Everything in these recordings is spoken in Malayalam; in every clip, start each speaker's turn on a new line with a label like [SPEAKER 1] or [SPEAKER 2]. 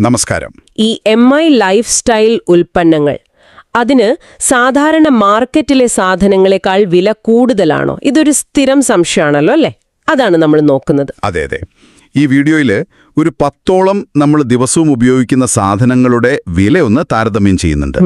[SPEAKER 1] നമസ്കാരം.
[SPEAKER 2] ഈ എം ഐ ലൈഫ് സ്റ്റൈൽ ഉൽപ്പന്നങ്ങൾ അതിന് സാധാരണ മാർക്കറ്റിലെ സാധനങ്ങളെക്കാൾ വില കൂടുതലാണോ? ഇതൊരു സ്ഥിരം സംശയമാണല്ലോ അല്ലേ? അതാണ് നമ്മൾ നോക്കുന്നത്.
[SPEAKER 1] അതെ അതെ. ഈ വീഡിയോയിൽ ഒരു പത്തോളം നമ്മൾ ദിവസവും ഉപയോഗിക്കുന്ന സാധനങ്ങളുടെ വില ഒന്ന് താരതമ്യം ചെയ്യുന്നുണ്ട്.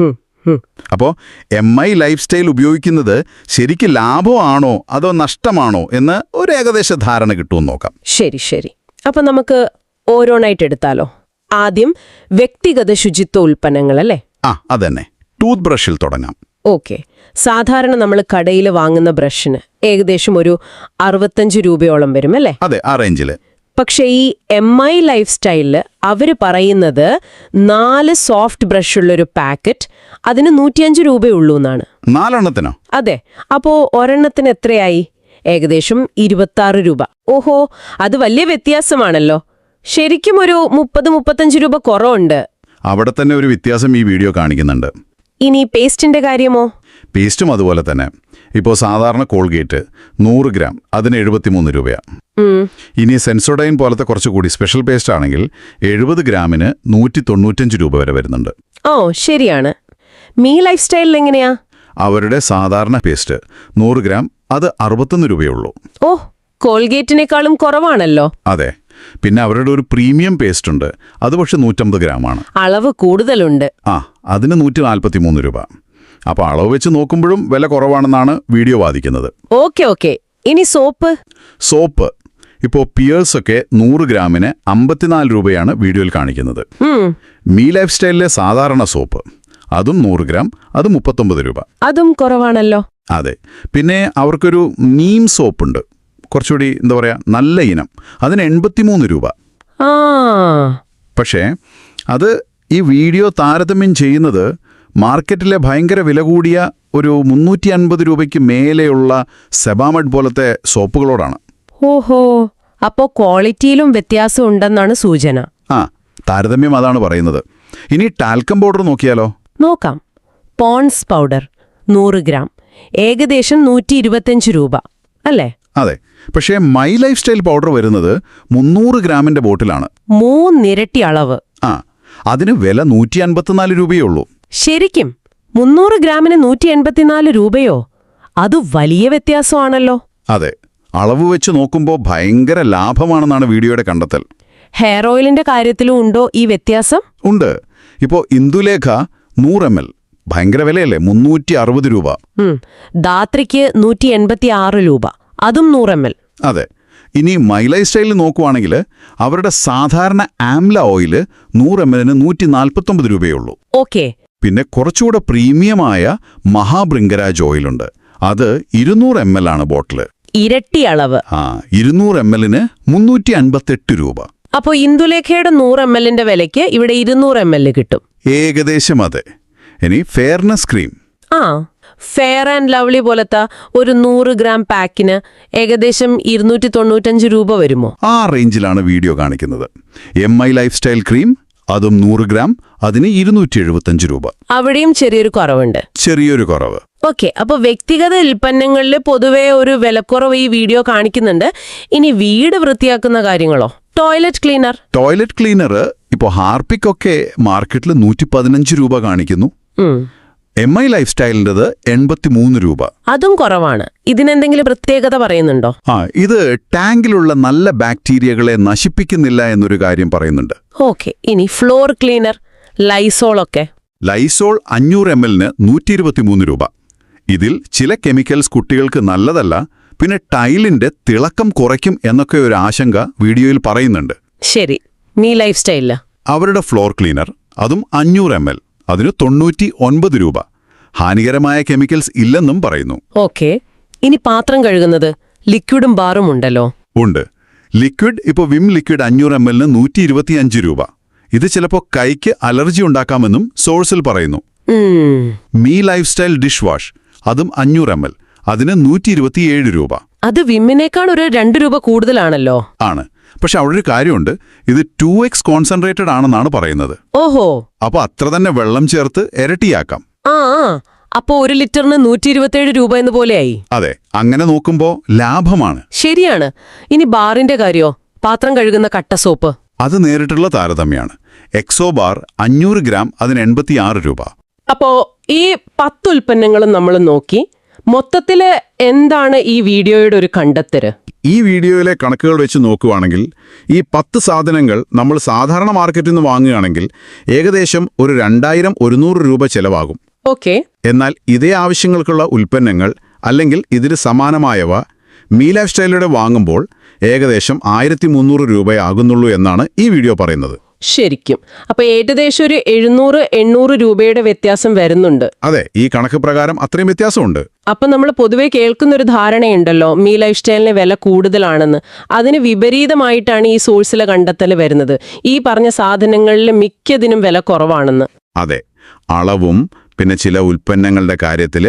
[SPEAKER 1] അപ്പോൾ എം ഐ ലൈഫ് സ്റ്റൈൽ ഉപയോഗിക്കുന്നത് ശരിക്കും ലാഭമാണോ അതോ നഷ്ടമാണോ? എന്ന് ഒരു ഏകദേശ ധാരണ കിട്ടുമെന്ന് നോക്കാം.
[SPEAKER 2] ശരി ശരി. അപ്പൊ നമുക്ക് ഓരോന്നായിട്ട് എടുത്താലോ? ആദ്യം വ്യക്തിഗത ശുചിത്വ ഉൽപ്പന്നങ്ങൾ അല്ലേ?
[SPEAKER 1] ആ അതന്നെ. ടൂത്ത് ബ്രഷിൽ തുടങ്ങാം.
[SPEAKER 2] ഓക്കെ. സാധാരണ നമ്മൾ കടയിൽ വാങ്ങുന്ന ബ്രഷിന് ഏകദേശം ഒരു അറുപത്തഞ്ച് രൂപയോളം വരും അല്ലേ?
[SPEAKER 1] അതെ ആ റേഞ്ചിൽ.
[SPEAKER 2] പക്ഷേ ഈ എം ഐ ലൈഫ് സ്റ്റൈലിൽ അവർ പറയുന്നത് നാല് സോഫ്റ്റ് ബ്രഷ് ഉള്ള ഒരു പാക്കറ്റ് അതിന് നൂറ്റിയഞ്ച് രൂപയുള്ളൂ എന്നാണ്.
[SPEAKER 1] നാലെണ്ണത്തിനോ?
[SPEAKER 2] അതെ. അപ്പോ ഒരെണ്ണത്തിന് എത്രയായി? ഏകദേശം ഇരുപത്താറ് രൂപ. ഓഹോ അത് വലിയ വ്യത്യാസമാണല്ലോ. ശരിക്കും ഒരു മുപ്പത് മുപ്പത്തഞ്ച് രൂപ കുറവുണ്ട്.
[SPEAKER 1] അവിടെ തന്നെ ഒരു വ്യത്യാസം ഈ വീഡിയോ കാണിക്കുന്നുണ്ട്.
[SPEAKER 2] ഇനി പേസ്റ്റിന്റെ കാര്യമോ?
[SPEAKER 1] പേസ്റ്റും അതുപോലെ തന്നെ. ഇപ്പോൾ സാധാരണ കോൾഗേറ്റ് നൂറ് ഗ്രാം അതിന് എഴുപത്തിമൂന്ന്
[SPEAKER 2] രൂപയാ.
[SPEAKER 1] ഇനി സെൻസോഡൈൻ പോലത്തെ കുറച്ചുകൂടി സ്പെഷ്യൽ പേസ്റ്റ് ആണെങ്കിൽ എഴുപത് ഗ്രാമിന് നൂറ്റി തൊണ്ണൂറ്റഞ്ച് രൂപ വരെ വരുന്നുണ്ട്.
[SPEAKER 2] ഓ ശരിയാണ്. മീ ലൈഫ് സ്റ്റൈലിൽ എങ്ങനെയാ?
[SPEAKER 1] അവരുടെ സാധാരണ പേസ്റ്റ് നൂറ് ഗ്രാം അത് അറുപത്തൊന്ന് രൂപയുള്ളൂ
[SPEAKER 2] ഓ കോൾഗേറ്റിനേക്കാളും കുറവാണല്ലോ.
[SPEAKER 1] അതെ. പിന്നെ അവരുടെ ഒരു പ്രീമിയം പേസ്റ്റ് ഉണ്ട്. അത് പക്ഷെ നൂറ്റമ്പത് ഗ്രാമാണ്.
[SPEAKER 2] അളവ് കൂടുതലുണ്ട്.
[SPEAKER 1] ആ അതിന് നൂറ്റി നാൽപ്പത്തി മൂന്ന് രൂപ. അപ്പോൾ അളവ് വെച്ച് നോക്കുമ്പോഴും വില കുറവാണെന്നാണ് വീഡിയോ വാദിക്കുന്നത്.
[SPEAKER 2] Okay okay. ഇനി സോപ്പ്?
[SPEAKER 1] സോപ്പ്. ഇപ്പോൾ പിയേഴ്സൊക്കെ നൂറ് ഗ്രാമിന് അമ്പത്തിനാല് രൂപയാണ് വീഡിയോയിൽ കാണിക്കുന്നത്. മീ ലൈഫ് സ്റ്റൈലിലെ സാധാരണ സോപ്പ്. അതും നൂറ് ഗ്രാം അത് മുപ്പത്തൊമ്പത് രൂപ.
[SPEAKER 2] അതും കുറവാണല്ലോ.
[SPEAKER 1] അതെ. പിന്നെ അവർക്കൊരു നീം സോപ്പുണ്ട്. കുറച്ചുകൂടി എന്താ പറയുക നല്ല ഇനം. അതിന് എൺപത്തിമൂന്ന് രൂപ. പക്ഷേ അത് ഈ വീഡിയോ താരതമ്യം ചെയ്യുന്നത് മാർക്കറ്റിലെ ഭയങ്കര വില കൂടിയ ഒരു മുന്നൂറ്റി അൻപത് രൂപയ്ക്ക് മേലെയുള്ള സെബാമഡ് പോലത്തെ സോപ്പുകളോടാണ്.
[SPEAKER 2] ഓഹോ. അപ്പോൾ ക്വാളിറ്റിയിലും വ്യത്യാസം ഉണ്ടെന്നാണ് സൂചന.
[SPEAKER 1] ആ താരതമ്യം അതാണ് പറയുന്നത്. ഇനി ടാൽക്കം പൗഡർ നോക്കിയാലോ?
[SPEAKER 2] നോക്കാം. പോൺസ് പൗഡർ നൂറ് ഗ്രാം. ഏകദേശം നൂറ്റി രൂപ. അല്ലേ?
[SPEAKER 1] അതെ. പക്ഷേ മൈ ലൈഫ് സ്റ്റൈൽ പൗഡർ വരുന്നത് മുന്നൂറ് ഗ്രാമിന്റെ ബോട്ടിലാണ്.
[SPEAKER 2] മൂന്നിരട്ടി അളവ്.
[SPEAKER 1] ആ അതിന് വില നൂറ്റി അൻപത്തിനാല് രൂപയേ ഉള്ളൂ.
[SPEAKER 2] ശരിക്കും മുന്നൂറ് ഗ്രാമിന് നൂറ്റി എൺപത്തിനാല് രൂപയോ? അത് വലിയ വ്യത്യാസമാണല്ലോ.
[SPEAKER 1] അതെ. അളവ് വെച്ച് നോക്കുമ്പോൾ ഭയങ്കര ലാഭമാണെന്നാണ് വീഡിയോയുടെ കണ്ടെത്തൽ.
[SPEAKER 2] ഹെയർ ഓയിലിന്റെ കാര്യത്തിലും ഉണ്ടോ ഈ വ്യത്യാസം?
[SPEAKER 1] ഉണ്ട്. ഇപ്പോ ഇന്ദുലേഖ നൂറ് എം എൽ. ഭയങ്കര വിലയല്ലേ? മുന്നൂറ്റി അറുപത് രൂപ.
[SPEAKER 2] ഉം. ധാത്രിക്ക് നൂറ്റി എൺപത്തി ആറ് രൂപ. അതും നൂറ് എം എൽ.
[SPEAKER 1] അതെ. ഇനി മൈ ലൈഫ് സ്റ്റൈലിൽ നോക്കുവാണെങ്കിൽ അവരുടെ സാധാരണ ആംല ഓയിൽ നൂറ് എം എല്ലിന് നൂറ്റി നാൽപ്പത്തൊമ്പത് രൂപയുള്ളൂ
[SPEAKER 2] ഓക്കെ.
[SPEAKER 1] പിന്നെ കുറച്ചുകൂടെ പ്രീമിയമായ മഹാബൃംഗരാജ് ഓയിലുണ്ട്. അത് ഇരുന്നൂറ് എം എൽ ആണ് ബോട്ടിൽ.
[SPEAKER 2] ഇരട്ടി അളവ്
[SPEAKER 1] ആ ഇരുന്നൂറ് എം എല്ലിന് മുന്നൂറ്റി അൻപത്തെട്ട് രൂപ.
[SPEAKER 2] അപ്പോ ഇന്ദുലേഖയുടെ നൂറ് എം എല്ലിന്റെ വിലയ്ക്ക് ഇവിടെ ഇരുന്നൂറ് എം എൽ കിട്ടും.
[SPEAKER 1] ഏകദേശം അതെ. ഇനി ഫെയർനെസ് ക്രീം.
[SPEAKER 2] ആ. ഫെയർ ആൻഡ് ലവ്ലി പോലത്തെ ഒരു നൂറ് ഗ്രാം പാക്കിന് ഏകദേശം ഇരുന്നൂറ്റി തൊണ്ണൂറ്റഞ്ച് രൂപ വരുമോ?
[SPEAKER 1] ആ റേഞ്ചിലാണ് വീഡിയോ കാണിക്കുന്നത്. M I lifestyle cream അതും നൂറ് ഗ്രാം അതിന് ഇരുന്നൂറ്റി എഴുപത്തഞ്ച് രൂപ.
[SPEAKER 2] അവിടെയും ചെറിയൊരു കുറവുണ്ട്.
[SPEAKER 1] ചെറിയൊരു കുറവ്.
[SPEAKER 2] ഓക്കെ അപ്പോൾ വ്യക്തിഗത ഉൽപ്പന്നങ്ങളിൽ പൊതുവേ ഒരു വിലക്കുറവ് ഈ വീഡിയോ കാണിക്കുന്നുണ്ട്. ഇനി വീട് വൃത്തിയാക്കുന്ന കാര്യങ്ങളോ? ടോയ്ലറ്റ് ക്ലീനർ
[SPEAKER 1] ടോയ്ലറ്റ് ക്ലീനർ ഇപ്പോൾ ഹാർപിക് ഒക്കെ മാർക്കറ്റിൽ നൂറ്റി പതിനഞ്ച് രൂപ കാണിക്കുന്നു. എം ഐ ലൈഫ് സ്റ്റൈലിന്റെത് എൺപത്തിമൂന്ന് രൂപ.
[SPEAKER 2] അതും കുറവാണ്. ഇതിനെന്തെങ്കിലും പ്രത്യേകത പറയുന്നുണ്ടോ?
[SPEAKER 1] ആ ഇത് ടാങ്കിലുള്ള നല്ല ബാക്ടീരിയകളെ നശിപ്പിക്കുന്നില്ല എന്നൊരു കാര്യം പറയുന്നുണ്ട്.
[SPEAKER 2] ഓക്കെ ഇനി ഫ്ലോർ ക്ലീനർ ലൈസോൾ ഒക്കെ.
[SPEAKER 1] ലൈസോൾ അഞ്ഞൂറ് എം എല്ലിന് നൂറ്റി ഇരുപത്തിമൂന്ന് രൂപ. ഇതിൽ ചില കെമിക്കൽസ് കുട്ടികൾക്ക് നല്ലതല്ല പിന്നെ ടൈലിന്റെ തിളക്കം കുറയ്ക്കും എന്നൊക്കെ ഒരു ആശങ്ക വീഡിയോയിൽ പറയുന്നുണ്ട്.
[SPEAKER 2] ശരി നീ ലൈഫ് സ്റ്റൈലില്ല
[SPEAKER 1] അവരുടെ ഫ്ലോർ ക്ലീനർ അതും അഞ്ഞൂറ് എം എൽ അതിന് തൊണ്ണൂറ്റി ഒൻപത് രൂപ. ഹാനികരമായ കെമിക്കൽസ് ഇല്ലെന്നും പറയുന്നു.
[SPEAKER 2] ഓക്കെ. ഇനി പാത്രം കഴുകുന്നത് ലിക്വിഡും ബാറും ഉണ്ടല്ലോ.
[SPEAKER 1] ഉണ്ട്. ലിക്വിഡ് ഇപ്പോൾ വിം ലിക്വിഡ് അഞ്ഞൂറ് എം എല്ലിന് നൂറ്റി ഇരുപത്തിയഞ്ച് രൂപ. ഇത് ചിലപ്പോൾ കൈക്ക് അലർജി ഉണ്ടാക്കാമെന്നും സോഴ്സിൽ പറയുന്നു. Me lifestyle dish wash അതും അഞ്ഞൂറ് എം എൽ. അതിന് നൂറ്റി ഇരുപത്തിയേഴ് രൂപ.
[SPEAKER 2] അത് വിമ്മിനേക്കാൾ ഒരു രണ്ട് രൂപ കൂടുതലാണല്ലോ.
[SPEAKER 1] ആണ്. പക്ഷെ അവിടെ ഒരു കാര്യമുണ്ട്. ഇത് ടു എക്സ് കോൺസെൻട്രേറ്റഡ് ആണെന്നാണ് പറയുന്നത്.
[SPEAKER 2] ഓഹോ.
[SPEAKER 1] അപ്പൊ അത്ര തന്നെ വെള്ളം ചേർത്ത് ഇരട്ടിയാക്കാം.
[SPEAKER 2] ആ. അപ്പോ ഒരു ലിറ്ററിന് നൂറ്റി ഇരുപത്തിയേഴ് രൂപ എന്ന് പോലെയായി.
[SPEAKER 1] അതെ അങ്ങനെ നോക്കുമ്പോ ലാഭമാണ്.
[SPEAKER 2] ശരിയാണ്. ഇനി ബാറിന്റെ കാര്യോ? പാത്രം കഴുകുന്ന കട്ട സോപ്പ്.
[SPEAKER 1] അത് നേരിട്ടുള്ള താരതമ്യമാണ് എക്സോബാർ അഞ്ഞൂറ് ഗ്രാം അതിന് എൺപത്തിയാറ് രൂപ.
[SPEAKER 2] അപ്പോ ഈ പത്ത് ഉൽപ്പന്നങ്ങളും നമ്മൾ നോക്കി. മൊത്തത്തിൽ എന്താണ് ഈ വീഡിയോയുടെ ഒരു കണ്ടെത്തര്
[SPEAKER 1] ഈ വീഡിയോയിലെ കണക്കുകൾ വെച്ച് നോക്കുകയാണെങ്കിൽ ഈ പത്ത് സാധനങ്ങൾ നമ്മൾ സാധാരണ മാർക്കറ്റിൽ നിന്ന് വാങ്ങുകയാണെങ്കിൽ ഏകദേശം ഒരു രണ്ടായിരം ഒരുന്നൂറ് രൂപ ചെലവാകും.
[SPEAKER 2] ഓക്കെ.
[SPEAKER 1] എന്നാൽ ഇതേ ആവശ്യങ്ങൾക്കുള്ള ഉൽപ്പന്നങ്ങൾ അല്ലെങ്കിൽ ഇതിന് സമാനമായവ മീ ലൈഫ് സ്റ്റൈലിലൂടെ വാങ്ങുമ്പോൾ ഏകദേശം ആയിരത്തി മുന്നൂറ് രൂപയാകുന്നുള്ളൂ എന്നാണ് ഈ വീഡിയോ പറയുന്നത്.
[SPEAKER 2] ശരിക്കും. അപ്പൊ ഏകദേശം ഒരു എഴുന്നൂറ് എണ്ണൂറ് രൂപയുടെ വ്യത്യാസം വരുന്നുണ്ട്.
[SPEAKER 1] അതെ ഈ കണക്ക് പ്രകാരം അത്രയും വ്യത്യാസമുണ്ട്.
[SPEAKER 2] അപ്പൊ നമ്മൾ പൊതുവെ കേൾക്കുന്ന ഒരു ധാരണയുണ്ടല്ലോ മീ ലൈഫ് സ്റ്റൈലിന് വില കൂടുതലാണെന്ന്. അതിന് വിപരീതമായിട്ടാണ് ഈ സോഴ്സിലെ കണ്ടെത്തൽ വരുന്നത്. ഈ പറഞ്ഞ സാധനങ്ങളിൽ മിക്കതിനും വില കുറവാണെന്ന്.
[SPEAKER 1] അതെ അളവും പിന്നെ ചില ഉൽപ്പന്നങ്ങളുടെ കാര്യത്തിൽ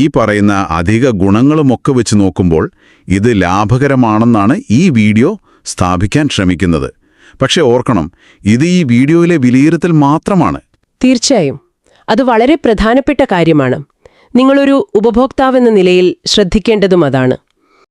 [SPEAKER 1] ഈ പറയുന്ന അധിക ഗുണങ്ങളുമൊക്കെ വെച്ച് നോക്കുമ്പോൾ ഇത് ലാഭകരമാണെന്നാണ് ഈ വീഡിയോ സ്ഥാപിക്കാൻ ശ്രമിക്കുന്നത്. പക്ഷെ ഓർക്കണം ഇത് ഈ വീഡിയോയിലെ വിലയിരുത്തൽ മാത്രമാണ്.
[SPEAKER 2] തീർച്ചയായും. അത് വളരെ പ്രധാനപ്പെട്ട കാര്യമാണ്. നിങ്ങളൊരു ഉപഭോക്താവെന്ന നിലയിൽ ശ്രദ്ധിക്കേണ്ടതും അതാണ്.